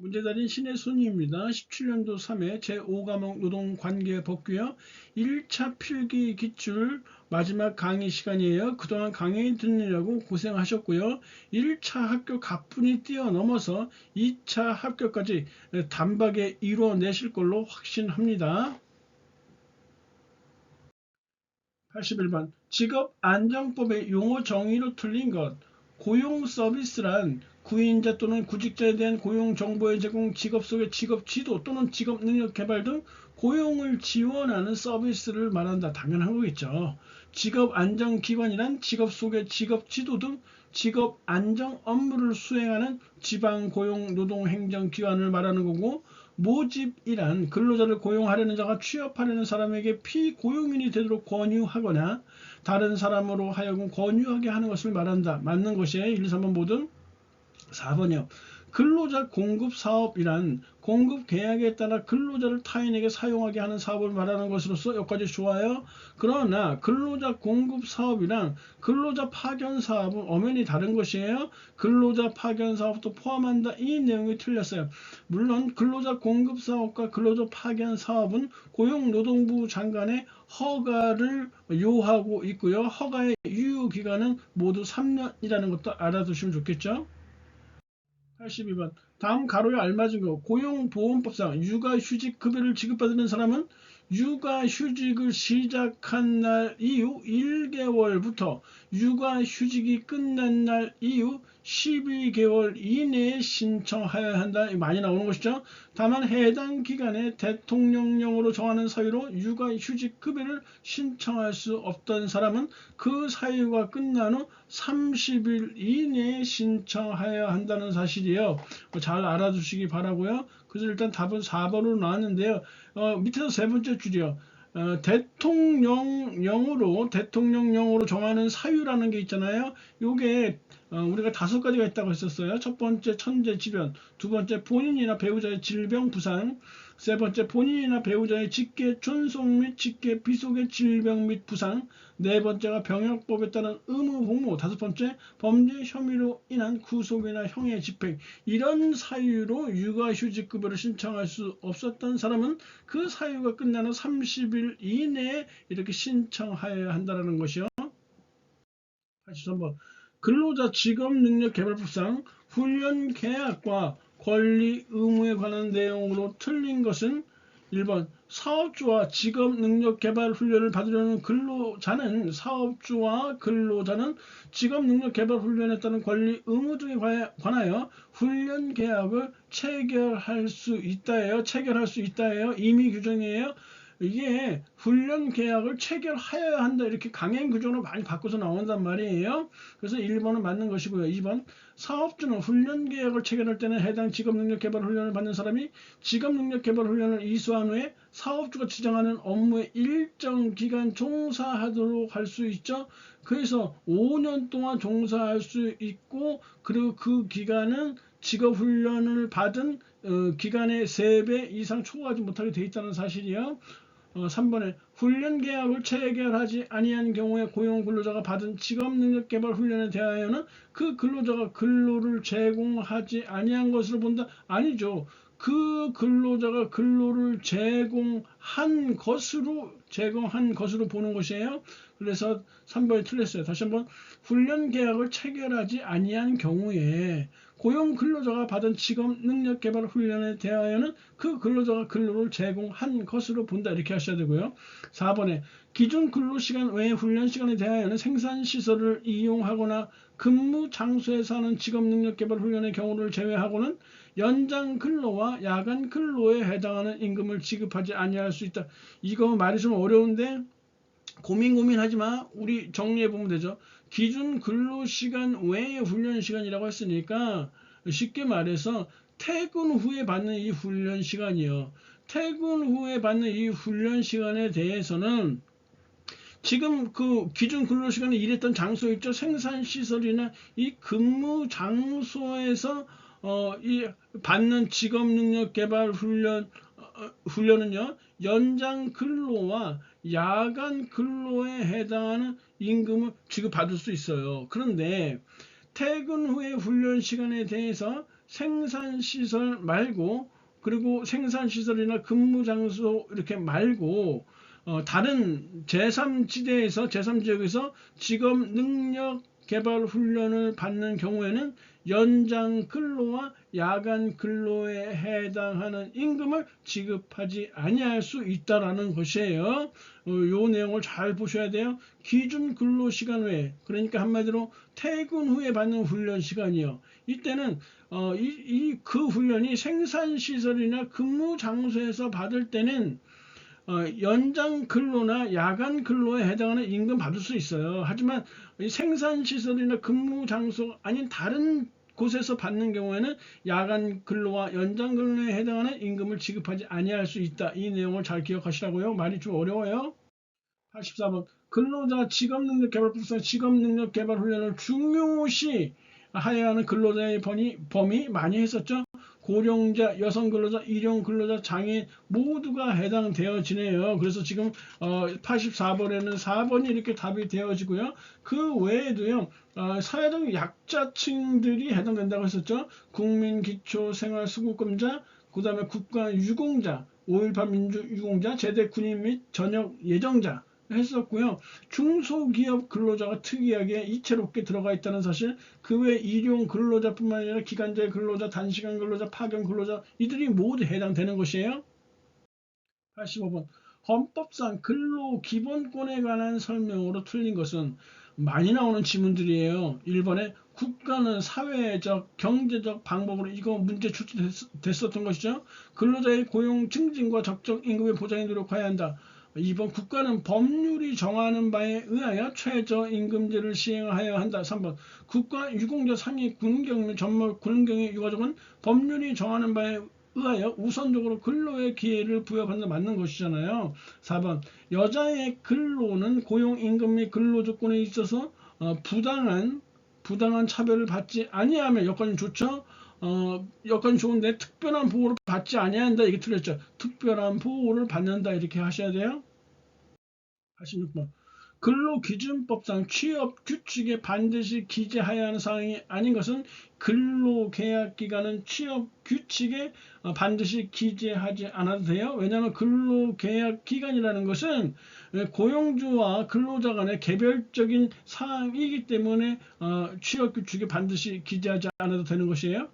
문제 달인 신의 손입니다. 17년도 3회 제5과목 노동관계 법규요. 1차 필기 기출 마지막 강의 시간이에요. 그동안 강의 듣느라고 고생하셨고요. 1차 합격 가뿐히 뛰어넘어서 2차 합격까지 단박에 이루어내실 걸로 확신합니다. 81번 직업안정법의 용어 정의로 틀린 것 고용 서비스란 구인자 또는 구직자에 대한 고용 정보의 제공, 직업 속의 직업 지도 또는 직업 능력 개발 등 고용을 지원하는 서비스를 말한다. 당연한 거겠죠. 직업 안정 기관이란 직업 속의 직업 지도 등 직업 안정 업무를 수행하는 지방 고용 노동 행정 기관을 말하는 거고 모집이란 근로자를 고용하려는 자가 취업하려는 사람에게 피고용인이 되도록 권유하거나 다른 사람으로 하여금 권유하게 하는 것을 말한다. 맞는 것이에요. 1, 2, 3번 모든 4번이요. 근로자 공급 사업이란 공급 계약에 따라 근로자를 타인에게 사용하게 하는 사업을 말하는 것으로서 여기까지 좋아요. 그러나 근로자 공급 사업이랑 근로자 파견 사업은 엄연히 다른 것이에요. 근로자 파견 사업도 포함한다. 이 내용이 틀렸어요. 물론 근로자 공급 사업과 근로자 파견 사업은 고용노동부 장관의 허가를 요하고 있고요. 허가의 유효 기간은 모두 3년이라는 것도 알아두시면 좋겠죠. 82번 다음 가로에 알맞은 거 고용보험법상 육아휴직 급여를 지급받는 사람은 육아휴직을 시작한 날 이후 1개월부터 육아휴직이 끝난 날 이후 12개월 이내에 신청하여야 한다. 많이 나오는 것이죠. 다만 해당 기간에 대통령령으로 정하는 사유로 육아휴직 급여를 신청할 수 없던 사람은 그 사유가 끝난 후 30일 이내에 신청하여야 한다는 사실이에요. 잘 알아두시기 바라고요. 그래서 일단 답은 4번으로 나왔는데요. 어, 밑에서 세 번째 줄이요. 어, 대통령령으로 대통령령으로 정하는 사유라는 게 있잖아요. 요게 어, 우리가 다섯 가지가 있다고 했었어요. 첫 번째 천재지변, 두 번째 본인이나 배우자의 질병 부상, 세 번째 본인이나 배우자의 직계 존속 및 직계 비속의 질병 및 부상, 네 번째가 병역법에 따른 의무 복무, 다섯 번째 범죄 혐의로 인한 구속이나 형의 집행. 이런 사유로 육아휴직급여를 신청할 수 없었던 사람은 그 사유가 끝나는 30일 이내에 이렇게 신청하여야 한다는 것이요. 83번. 근로자 직업능력개발법상 훈련 계약과 권리 의무에 관한 내용으로 틀린 것은 1번 사업주와 직업 능력 개발 훈련을 받으려는 근로자는 사업주와 근로자는 직업 능력 개발 훈련에 따른 권리 의무 등에 관하여 훈련 계약을 체결할 수 있다예요. 체결할 수 있다예요. 이미 규정이에요. 이게 훈련 계약을 체결하여야 한다 이렇게 강행 규정으로 많이 바꿔서 나온단 말이에요. 그래서 1번은 맞는 것이고요. 2번 사업주는 훈련 계약을 체결할 때는 해당 직업 능력 개발 훈련을 받는 사람이 직업 능력 개발 훈련을 이수한 후에 사업주가 지정하는 업무에 일정 기간 종사하도록 할 수 있죠. 그래서 5년 동안 종사할 수 있고 그리고 그 기간은 직업훈련을 받은 어, 기간의 3배 이상 초과하지 못하게 돼 있다는 사실이요. 어, 3번에 훈련 계약을 체결하지 아니한 경우에 고용 근로자가 받은 직업 능력 개발 훈련에 대하여는 그 근로자가 근로를 제공하지 아니한 것으로 본다. 아니죠. 그 근로자가 근로를 제공한 것으로 제공한 것으로 보는 것이에요. 그래서 3번이 틀렸어요. 다시 한번 훈련 계약을 체결하지 아니한 경우에 고용 근로자가 받은 직업 능력 개발 훈련에 대하여는 그 근로자가 근로를 제공한 것으로 본다 이렇게 하셔야 되고요. 4번에 기준 근로 시간 외 훈련 시간에 대하여는 생산 시설을 이용하거나 근무 장소에서 하는 직업 능력 개발 훈련의 경우를 제외하고는 연장 근로와 야간 근로에 해당하는 임금을 지급하지 아니할 수 있다. 이거 말이 좀 어려운데 고민 고민하지 마. 우리 정리해 보면 되죠. 기준 근로 시간 외의 훈련 시간이라고 했으니까 쉽게 말해서 퇴근 후에 받는 이 훈련 시간이요. 퇴근 후에 받는 이 훈련 시간에 대해서는 지금 그 기준 근로 시간에 일했던 장소 있죠. 생산 시설이나 이 근무 장소에서 어, 이 받는 직업 능력 개발 훈련 어, 훈련은요. 연장 근로와 야간 근로에 해당하는 임금을 지급받을 수 있어요. 그런데 퇴근 후에 훈련 시간에 대해서 생산시설 말고 그리고 생산시설이나 근무장소 이렇게 말고 어, 다른 제3지대에서 제3지역에서 직업 능력 개발 훈련을 받는 경우에는 연장 근로와 야간 근로에 해당하는 임금을 지급하지 아니할 수 있다라는 것이에요. 어, 요 내용을 잘 보셔야 돼요. 기준 근로 시간 외에 그러니까 한마디로 퇴근 후에 받는 훈련 시간이요. 이때는 어, 이그 훈련이 생산 시설이나 근무 장소에서 받을 때는 어, 연장 근로나 야간 근로에 해당하는 임금 받을 수 있어요. 하지만 생산 시설이나 근무 장소 아닌 다른 곳에서 받는 경우에는 야간 근로와 연장 근로에 해당하는 임금을 지급하지 아니할 수 있다. 이 내용을 잘 기억하시라고요. 말이 좀 어려워요. 84번 근로자 직업능력 개발법상 직업능력 개발 훈련을 중요시 하여야 하는 근로자의 범위, 범위 많이 했었죠. 고령자, 여성 근로자, 일용 근로자, 장애인 모두가 해당되어지네요. 그래서 지금 어, 84번에는 4번이 이렇게 답이 되어지고요. 그 외에도요. 어, 사회적 약자층들이 해당된다고 했었죠. 국민기초생활수급금자, 그 다음에 국가유공자, 5.18 민주유공자, 제대 군인 및 전역 예정자 했었고요. 중소기업 근로자가 특이하게 이채롭게 들어가 있다는 사실, 그 외 일용 근로자뿐만 아니라 기간제 근로자, 단시간 근로자, 파견 근로자 이들이 모두 해당되는 것이에요. 85번 헌법상 근로 기본권에 관한 설명으로 틀린 것은 많이 나오는 지문들이에요. 1번에 국가는 사회적, 경제적 방법으로 이거 문제 출제됐었던 것이죠. 근로자의 고용 증진과 적정 임금의 보장에 노력해야 한다. 2번 국가는 법률이 정하는 바에 의하여 최저임금제를 시행하여야 한다. 3번 국가 유공자 상위 군경 및 전몰 군경의 유가족은 법률이 정하는 바에 의하여 우선적으로 근로의 기회를 부여받는 맞는 것이잖아요. 4번 여자의 근로는 고용임금 및 근로조건에 있어서 어, 부당한 부당한 차별을 받지 아니하며 여건이 좋죠. 어, 여건이 좋은데 특별한 보호를 받지 아니한다 이게 틀렸죠. 특별한 보호를 받는다 이렇게 하셔야 돼요. 86번 근로기준법상 취업 규칙에 반드시 기재하여야 하는 사항이 아닌 것은 근로계약기간은 취업 규칙에 어, 반드시 기재하지 않아도 돼요. 왜냐하면 근로계약기간이라는 것은 고용주와 근로자 간의 개별적인 사항이기 때문에 어, 취업 규칙에 반드시 기재하지 않아도 되는 것이에요.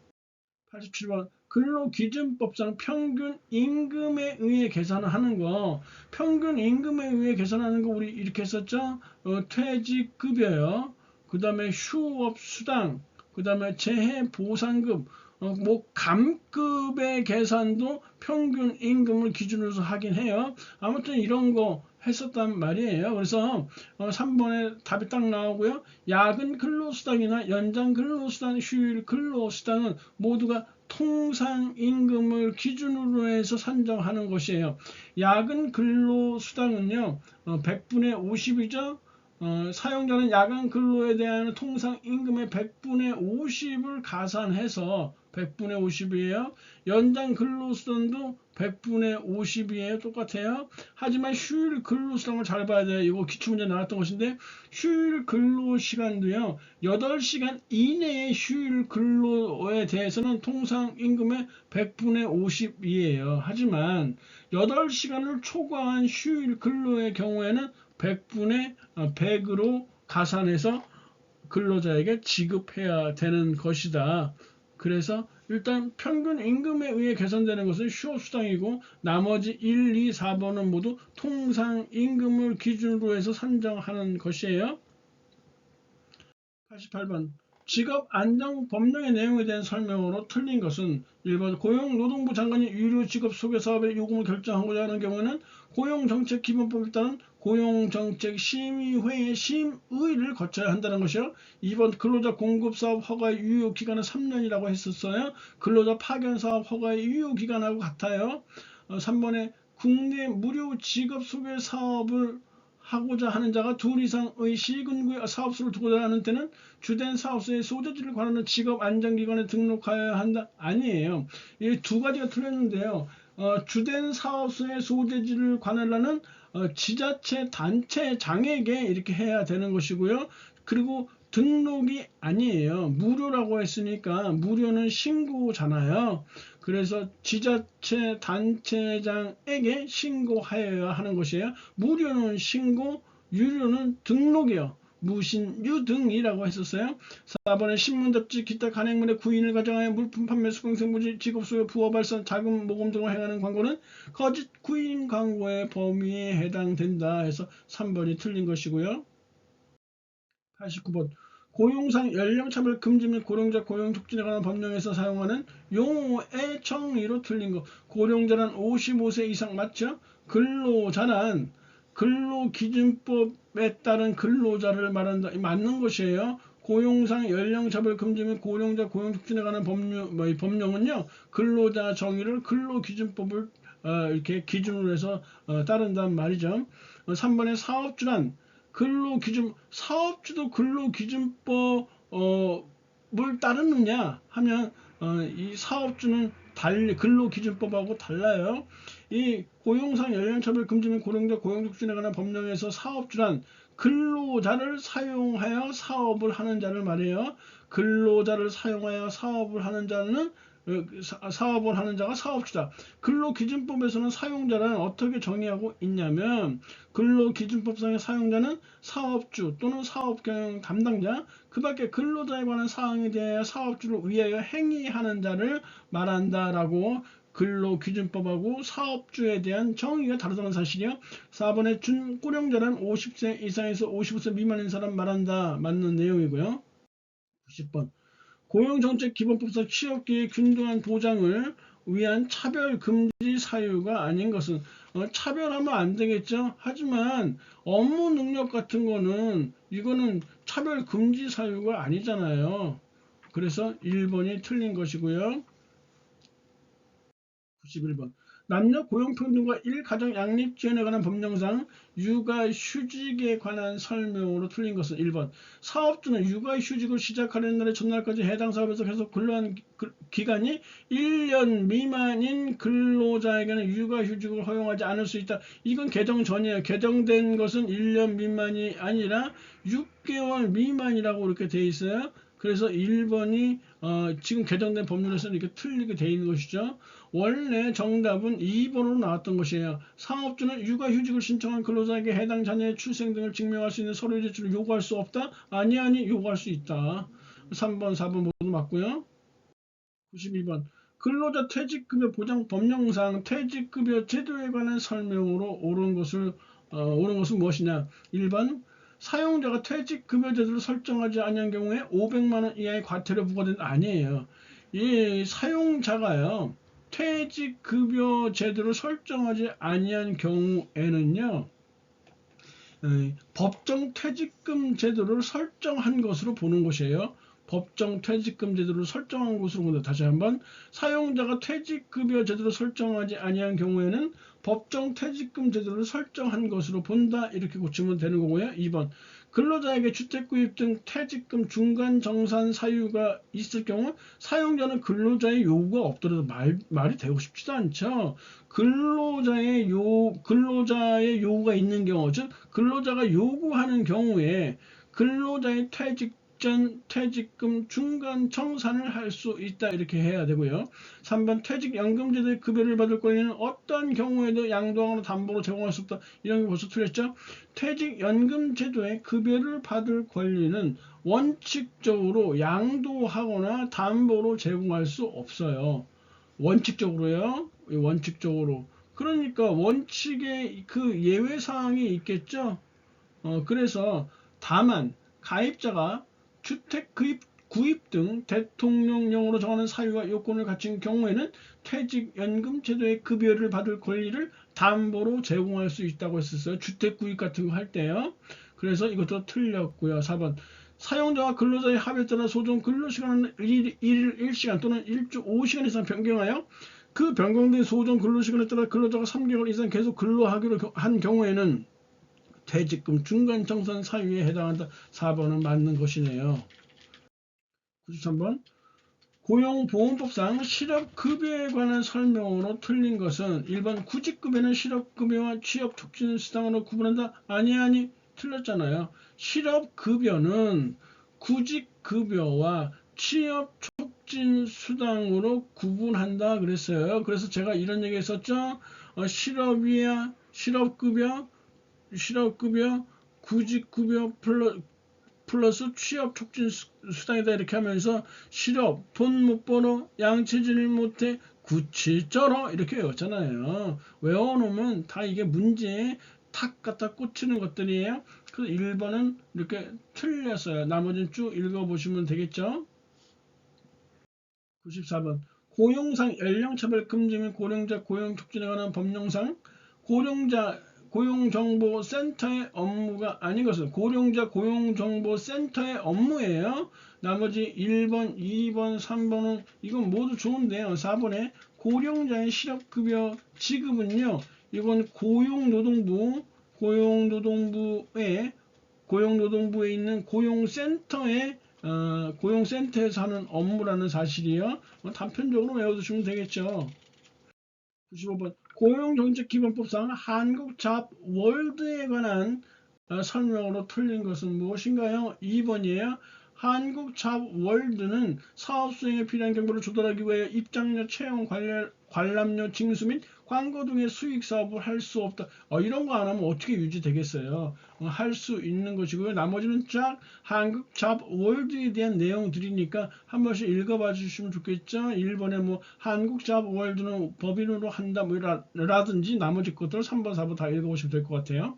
87번 근로기준법상 평균 임금에 의해 계산을 하는 거 평균 임금에 의해 계산하는 거 우리 이렇게 했었죠? 어, 퇴직급여요. 그 다음에 휴업수당 그 다음에 재해보상금 어, 뭐 감급의 계산도 평균 임금을 기준으로 하긴 해요. 아무튼 이런 거 했었단 말이에요. 그래서 어, 3번에 답이 딱 나오고요. 야근 근로수당이나 연장 근로수당, 휴일 근로수당은 모두가 통상 임금을 기준으로 해서 산정하는 것이에요. 야근 근로수당은요, 어, 100분의 50이죠. 어, 사용자는 야간 근로에 대한 통상 임금의 100분의 50을 가산해서 100분의 50이에요. 연장 근로수당도 100분의 50이에요. 똑같아요. 하지만 휴일 근로수당을 잘 봐야 돼요. 이거 기출문제 나왔던 것인데 휴일 근로시간도요. 8시간 이내의 휴일 근로에 대해서는 통상 임금의 100분의 50이에요. 하지만 8시간을 초과한 휴일 근로의 경우에는 100분의 100으로 가산해서 근로자에게 지급해야 되는 것이다. 그래서 일단 평균 임금에 의해 계산되는 것은 휴업수당이고 나머지 1, 2, 4번은 모두 통상 임금을 기준으로 해서 산정하는 것이에요. 88번 직업 안정 법령의 내용에 대한 설명으로 틀린 것은 1번 고용노동부 장관이 유료 직업 소개 사업의 요금을 결정하고자 하는 경우에는 고용정책기본법에 따른 고용정책심의회의 심의를 거쳐야 한다는 것이요. 2번 근로자 공급사업 허가의 유효기간은 3년이라고 했었어요. 근로자 파견사업 허가의 유효기간하고 같아요. 3번에 국내 무료 직업 소개 사업을 하고자 하는 자가 둘 이상의 시군구의 사업소를 두고자 하는 때는 주된 사업소의 소재지를 관하는 직업 안정기관에 등록하여야 한다. 아니에요. 이 두 가지가 틀렸는데요. 어, 주된 사업소의 소재지를 관할하는 어, 지자체 단체 장에게 이렇게 해야 되는 것이고요. 그리고 등록이 아니에요. 무료라고 했으니까 무료는 신고잖아요. 그래서 지자체 단체장에게 신고하여야 하는 것이에요. 무료는 신고, 유료는 등록이요. 무신유 등이라고 했었어요. 4번에 신문 잡지 기타 간행물의 구인을 가정하여 물품 판매 수강생부지 직업 수요 부업 발산 자금 모금 등을 행하는 광고는 거짓 구인 광고의 범위에 해당된다 해서 3번이 틀린 것이고요. 89번 고용상 연령차별 금지 및 고령자 고용 촉진에 관한 법령에서 사용하는 용어의 정의로 틀린 거 고령자란 55세 이상 맞죠? 근로자란 근로기준법에 따른 근로자를 말한다. 맞는 것이에요. 고용상 연령차별 금지 및 고령자 고용 촉진에 관한 법령, 뭐, 이 법령은요, 근로자 정의를 근로기준법을 어, 이렇게 기준으로 해서 어, 따른단 말이죠. 어, 3번에 사업주란 근로기준, 사업주도 근로기준법을 따르느냐 하면 어, 이 사업주는 달리 근로기준법하고 달라요. 이 고용상 연령차별 금지 및 고령자 고용촉진에 관한 법령에서 사업주란 근로자를 사용하여 사업을 하는 자를 말해요. 근로자를 사용하여 사업을 하는 자는 어, 사- 사업을 하는 자가 사업주다. 근로기준법에서는 사용자를 어떻게 정의하고 있냐면 근로기준법상의 사용자는 사업주 또는 사업경영 담당자 그 밖에 근로자에 관한 사항에 대하여 사업주를 위하여 행위하는 자를 말한다라고 근로기준법하고 사업주에 대한 정의가 다르다는 사실이요. 4번에 준고령자란 50세 이상에서 55세 미만인 사람 말한다. 맞는 내용이고요. 90번 고용정책 기본법상 취업기회 균등한 보장을 위한 차별 금지 사유가 아닌 것은 어, 차별하면 안 되겠죠. 하지만 업무 능력 같은 거는 이거는 차별 금지 사유가 아니잖아요. 그래서 1번이 틀린 것이고요. 91번 남녀 고용평등과 일가정 양립 지원에 관한 법령상 육아 휴직에 관한 설명으로 틀린 것은 1번 사업주는 육아 휴직을 시작하는 날의 전날까지 해당 사업에서 계속 근로한 그- 기간이 1년 미만인 근로자에게는 육아 휴직을 허용하지 않을 수 있다. 이건 개정 전이에요. 개정된 것은 1년 미만이 아니라 6개월 미만이라고 이렇게 돼 있어요. 그래서 1번이 어, 지금 개정된 법률에서는 이렇게 틀리게 돼 있는 것이죠. 원래 정답은 2번으로 나왔던 것이에요. 상업주는 육아휴직을 신청한 근로자에게 해당 자녀의 출생 등을 증명할 수 있는 서류 제출을 요구할 수 없다? 아니 아니 요구할 수 있다. 3번 4번 모두 맞고요. 92번 근로자 퇴직급여 보장 법령상 퇴직급여 제도에 관한 설명으로 옳은 것을 어, 옳은 것은 무엇이냐? 1번 사용자가 퇴직급여 제도를 설정하지 않은 경우에 500만 원 이하의 과태료 부과된다 아니에요. 이 사용자가요. 퇴직급여 제도를 설정하지 아니한 경우에는요. 에, 법정 퇴직금 제도를 설정한 것으로 보는 것이에요. 법정 퇴직금 제도를 설정한 것으로 본다. 다시 한번 사용자가 퇴직급여 제도를 설정하지 아니한 경우에는 법정 퇴직금 제도를 설정한 것으로 본다. 이렇게 고치면 되는 거고요. 2번 근로자에게 주택구입 등 퇴직금 중간 정산 사유가 있을 경우 사용자는 근로자의 요구가 없더라도 말, 말이 되고 싶지도 않죠. 근로자의 요 근로자의 요구가 있는 경우 즉 근로자가 요구하는 경우에 근로자의 퇴직 전 퇴직금 중간 청산을 할 수 있다 이렇게 해야 되고요. 3번 퇴직연금제도의 급여를 받을 권리는 어떤 경우에도 양도하거나 담보로 제공할 수 없다. 이런 게 벌써 틀렸죠? 퇴직연금제도의 급여를 받을 권리는 원칙적으로 양도하거나 담보로 제공할 수 없어요. 원칙적으로요. 원칙적으로. 그러니까 원칙에 그 예외 사항이 있겠죠. 어, 그래서 다만 가입자가 주택 구입, 구입 등 대통령령으로 정하는 사유와 요건을 갖춘 경우에는 퇴직연금 제도의 급여를 받을 권리를 담보로 제공할 수 있다고 했었어요. 주택 구입 같은 거 할 때요. 그래서 이것도 틀렸고요. 4번 사용자와 근로자의 합의에 따라 소정 근로시간은 1일 1시간 또는 1주 5시간 이상 변경하여 그 변경된 소정 근로시간에 따라 근로자가 3개월 이상 계속 근로하기로 한 경우에는 퇴직금 중간 정산 사유에 해당한다. 4번은 맞는 것이네요. 93번 고용보험법상 실업급여에 관한 설명으로 틀린 것은 1번 구직급여는 실업급여와 취업촉진수당으로 구분한다. 아니 아니 틀렸잖아요. 실업급여는 구직급여와 취업 촉진 수당으로 구분한다 그랬어요. 그래서 제가 이런 얘기 했었죠. 어, 실업이야, 실업급여, 실업급여, 구직급여 플러, 플러스 취업 촉진 수- 수당이다 이렇게 하면서 실업, 돈 못 벌어, 양치질 못해, 구치 쩔어 이렇게 외웠잖아요. 외워놓으면 다 이게 문제에 탁 갖다 꽂히는 것들이에요. 그래서 1번은 이렇게 틀렸어요. 나머지는 쭉 읽어보시면 되겠죠. 94번 고용상 연령차별 금지 및 고령자 고용 촉진에 관한 법령상 고령자 고용정보센터의 업무가 아닌 것은 고령자 고용정보센터의 업무예요. 나머지 1번, 2번, 3번은 이건 모두 좋은데요. 4번에 고령자의 실업급여 지급은요. 이건 고용노동부 고용노동부에 고용노동부에 있는 고용센터에 어, 고용센터에서 하는 업무라는 사실이요. 어, 단편적으로 외워두시면 되겠죠. 95번 고용정책기본법상 한국잡 월드에 관한 어, 설명으로 틀린 것은 무엇인가요? 2번이에요. 한국잡 월드는 사업 수행에 필요한 정보를 조달하기 위해 입장료, 채용, 관련, 관람료, 징수 및 광고 등의 수익 사업을 할 수 없다. 어, 이런 거 안 하면 어떻게 유지되겠어요? 할수 있는 것이고요. 나머지는 쫙 한국 잡 월드에 대한 내용들이니까 한 번씩 읽어봐 주시면 좋겠죠. 1번에 뭐 한국 잡 월드는 법인으로 한다 뭐 라- 라든지 나머지 것들 3번, 4번 다 읽어보시면 될 것 같아요.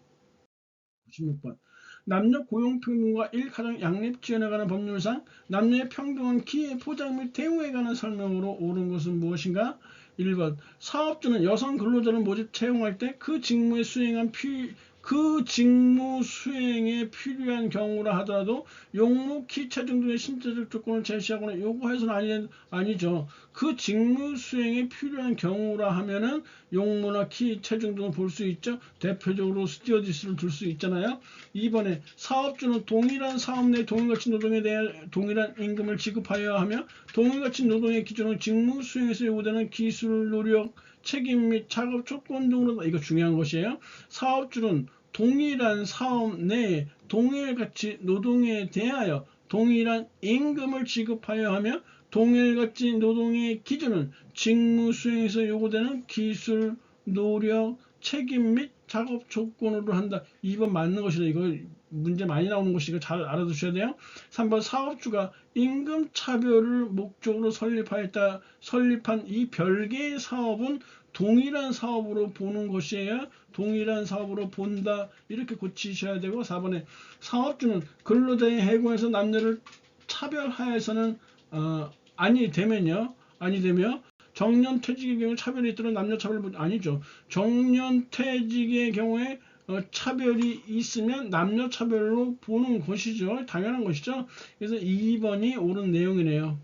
96번. 남녀 고용평등과 일가정 양립 지원에 관한 법률상 남녀의 평등한 기회 포장 및 대우에 관한 설명으로 옳은 것은 무엇인가? 1번 사업주는 여성 근로자를 모집 채용할 때 그 직무에 수행한 피, 그 직무 수행에 필요한 경우라 하더라도 용무, 키, 체중 등의 신체적 조건을 제시하거나 요구해서는 아니, 아니죠. 그 직무 수행에 필요한 경우라 하면은 용무나 키, 체중 등을 볼 수 있죠. 대표적으로 스튜어디스를 둘 수 있잖아요. 2번에 사업주는 동일한 사업 내 동일가치 노동에 대해 동일한 임금을 지급하여야 하며 동일가치 노동의 기준은 직무 수행에서 요구되는 기술, 노력, 책임 및 작업 조건 등으로 이거 중요한 것이에요. 사업주는 동일한 사업 내에 동일가치 노동에 대하여 동일한 임금을 지급하여 하며 동일가치 노동의 기준은 직무 수행에서 요구되는 기술, 노력, 책임 및 작업 조건으로 한다. 2번 맞는 것이다. 이거 문제 많이 나오는 것이니까 잘 알아두셔야 돼요. 3번 사업주가 임금 차별을 목적으로 설립하였다. 설립한 이 별개의 사업은 동일한 사업으로 보는 것이에요. 동일한 사업으로 본다. 이렇게 고치셔야 되고 4번에 사업주는 근로자의 해고에서 남녀를 차별하여서는 어, 아니 되면요. 아니 되며 정년 퇴직의 경우 차별이 있도록 남녀 차별 아니죠. 정년 퇴직의 경우에 어, 차별이 있으면 남녀 차별로 보는 것이죠. 당연한 것이죠. 그래서 2번이 옳은 내용이네요.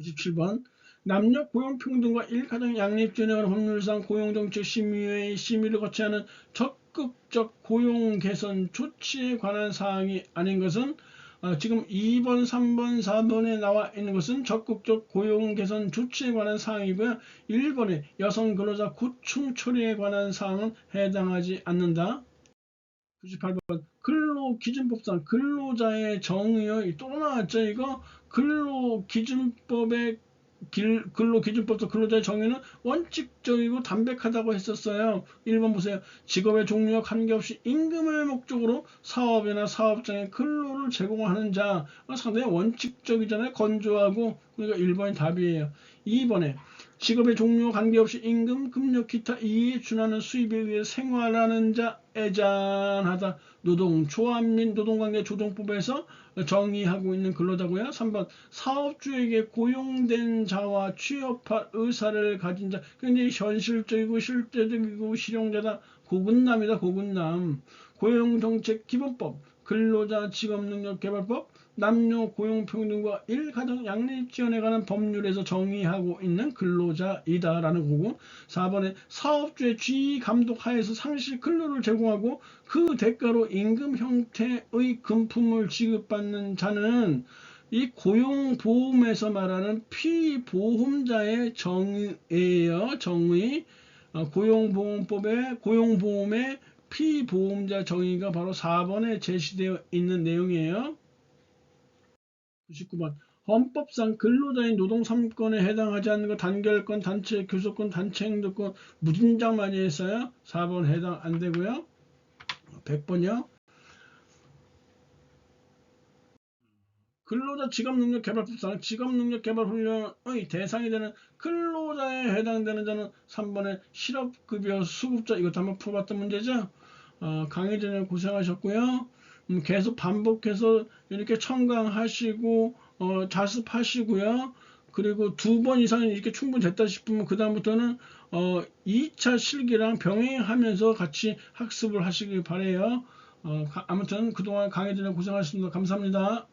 97번 남녀 고용평등과 일가정 관한 법률상 고용정책 심의회의 심의를 거치 하는 적극적 고용 개선 조치에 관한 사항이 아닌 것은 어, 지금 2번, 3번, 4번에 나와 있는 것은 적극적 고용 개선 조치에 관한 사항이고요. 1번에 여성 근로자 구충 처리에 관한 사항은 해당하지 않는다. 98번 근로기준법상 근로자의 정의요. 또 나왔죠 이거 근로기준법의 길- 근로 기준법도 근로자의 정의는 원칙적이고 담백하다고 했었어요. 1번 보세요. 직업의 종류와 관계없이 임금을 목적으로 사업이나 사업장에 근로를 제공하는 자 어, 상당히 원칙적이잖아요. 건조하고 그러니까 1번이 답이에요. 2번에 직업의 종류와 관계없이 임금, 급료, 기타 이에 준하는 수입에 의해 생활하는 자 애잔하다. 노동 조합 및 노동관계 조정법에서 정의하고 있는 근로자고요. 3번 사업주에게 고용된 자와 취업할 의사를 가진 자 굉장히 현실적이고 실제적이고 실용자다. 고군남이다. 고군남. 고용정책 기본법 근로자 직업능력개발법 남녀 고용평등과 일가정 양립 지원에 관한 법률에서 정의하고 있는 근로자이다라는 거고 4번에 사업주의 지휘 감독 하에서 상시 근로를 제공하고 그 대가로 임금 형태의 금품을 지급받는 자는 이 고용보험에서 말하는 피보험자의 정의예요. 정의. 어, 고용보험법의 고용보험의 피보험자 정의가 바로 4번에 제시되어 있는 내용이에요. 99번 헌법상 근로자인 노동 3권에 해당하지 않는 거 단결권, 단체 교섭권, 단체 행동권 무진장 많이 했어요. 4번 해당 안 되고요. 100번이요. 근로자 직업능력 개발법상 직업능력 개발 훈련의 대상이 되는 근로자에 해당되는 자는 3번에 실업급여 수급자 이것도 한번 풀어봤던 문제죠. 어, 강혜진님 고생하셨고요. 음, 계속 반복해서 이렇게 청강하시고 어, 자습하시고요. 그리고 두 번 이상 이렇게 충분히 됐다 싶으면 그 다음부터는 어, 2차 실기랑 병행하면서 같이 학습을 하시길 바래요. 어, 가- 아무튼 그동안 강혜진님 고생하셨습니다. 감사합니다.